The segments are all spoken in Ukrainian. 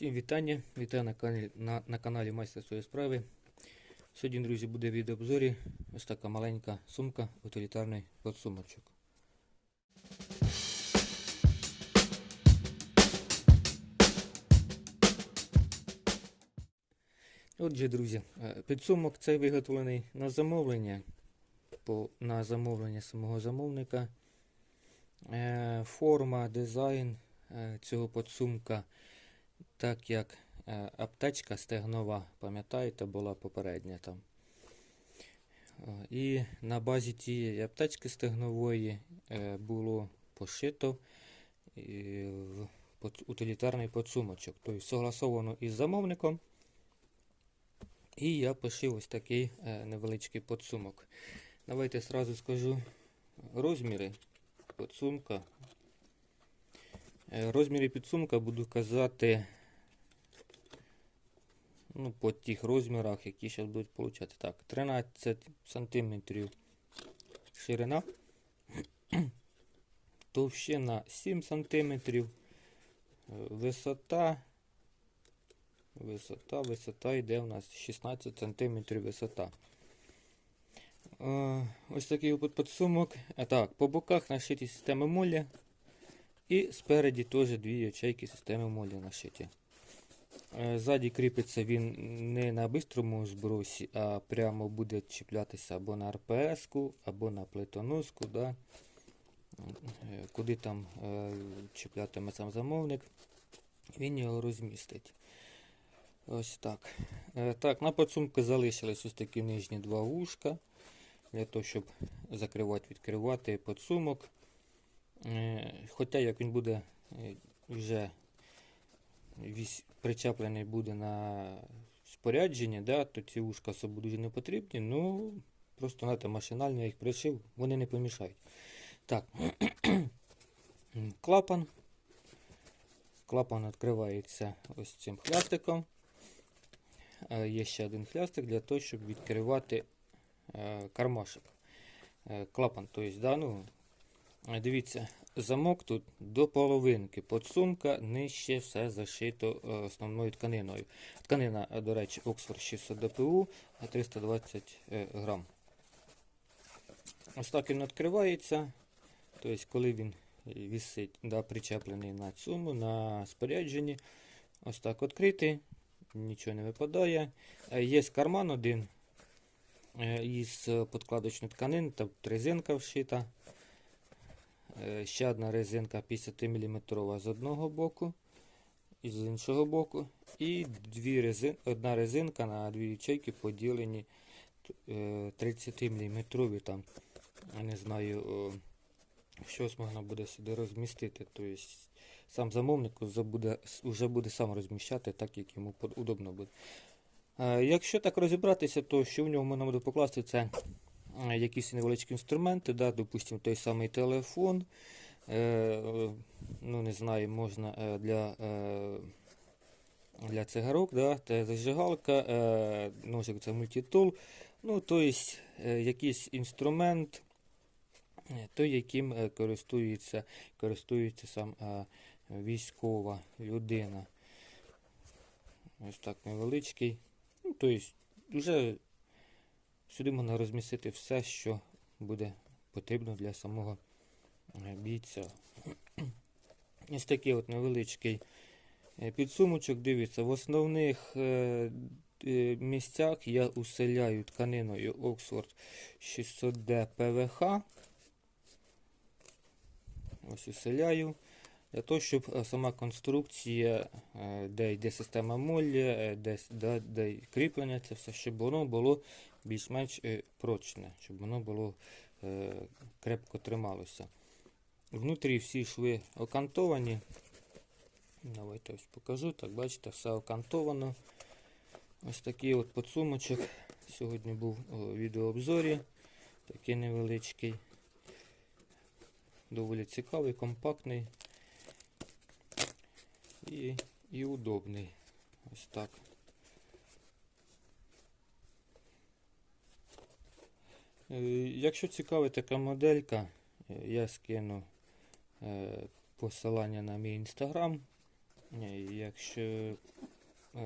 Всім вітання! Вітаю на каналі, на, на каналі Майстер своєї справи. Сьогодні, друзі, буде в відеообзорі ось така маленька сумка утилітарний подсумочок. Отже, друзі, е, підсумок цей виготовлений на замовлення, по, на замовлення самого замовника. Е, Форма, дизайн е, цього подсумка так як е, аптечка стегнова, пам'ятаєте, була попередня там. Е, І на базі тієї аптечки стегнової е, було пошито в утилітарний подсумочок. Тобто согласовано із замовником. І я пошив ось такий невеличкий подсумок. Давайте сразу скажу розміри подсумка. Е, Розміри підсумка буду казати ну, по тих розмірах, які зараз будуть получати. Так, 13 см ширина, товщина 7 см, висота. Висота, висота йде у нас 16 см висота. Е, Ось такий підсумок. Так, по боках нашиті системи молі. І спереді теж дві ячейки системи молі нашиті. Е, Ззаді кріпиться він не на бистрому збросі, а прямо буде чіплятися або на РПС-ку, або на плитоноску. Да? Е, Куди там е, чіплятиме сам замовник, він його розмістить. Ось так. Так, на підсумку залишились ось такі нижні два вушка. Для того, щоб закривати, відкривати підсумок. Хоча як він буде е, вже причеплений буде на спорядження, да, то ці вушка особо дуже не потрібні. Ну, просто знаєте, машинально я їх пришив, вони не помішають. Так, клапан. Клапан відкривається ось цим хлястиком. Е, Є ще один хлястик для того, щоб відкривати е, кармашок. Е, Клапан, тобто, да, ну, е, дивіться, замок тут до половинки, подсумка, нижче все зашито е, основною тканиною. Тканина, е, до речі, Oxford 600 ДПУ е, 320 е, грам. Ось так він відкривається. Тобто, коли він висить, да, причеплений на цьому, на спорядженні, ось так відкритий, нічого не випадає. Е, Є карман один із подкладочної тканини, там резинка вшита. Е, Ще одна резинка 50 мм з одного боку і з іншого боку. І дві резин... одна резинка на дві ячейки поділені е, 30 мм. Там, я не знаю, щось можна буде сюди розмістити. Тобто сам замовник вже буде, сам розміщати так, як йому удобно буде. Е, Якщо так розібратися, то що в нього можна буде покласти, це е, якісь невеличкі інструменти, да, допустимо, той самий телефон. Е, е, ну, не знаю, можна е, для, е, для цигарок, да, це зажигалка, е, ножик це мультитул. Ну, тобто, е, якийсь інструмент, е, той, яким е, користується, користується сам е, військова людина. Ось так невеличкий. Ну, тобто, вже сюди можна розмістити все, що буде потрібно для самого е, бійця. Ось такий от невеличкий е, підсумочок. Дивіться, в основних е, місцях я уселяю тканиною Oxford 600D PVH. Ось уселяю. Для того, щоб е, сама конструкція, е, де йде система молі, е, де, де, де кріплення, це все, щоб воно було більш-менш прочне, щоб воно було крепко трималося. Внутрі всі шви окантовані. Давайте ось покажу. Так, бачите, все окантовано. Ось такий от подсумочок. Сьогодні був у відеообзорі. Такий невеличкий. Доволі цікавий, компактний і, і удобний. Ось так. Е, Якщо цікава така моделька, е, я скину е, посилання на мій інстаграм. Якщо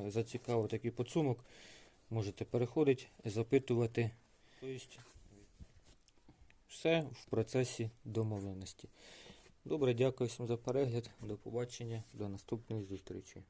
зацікавив такий підсумок, можете переходити, запитувати. Тобто все в процесі домовленості. Добре, дякую всім за перегляд. До побачення, до наступної зустрічі.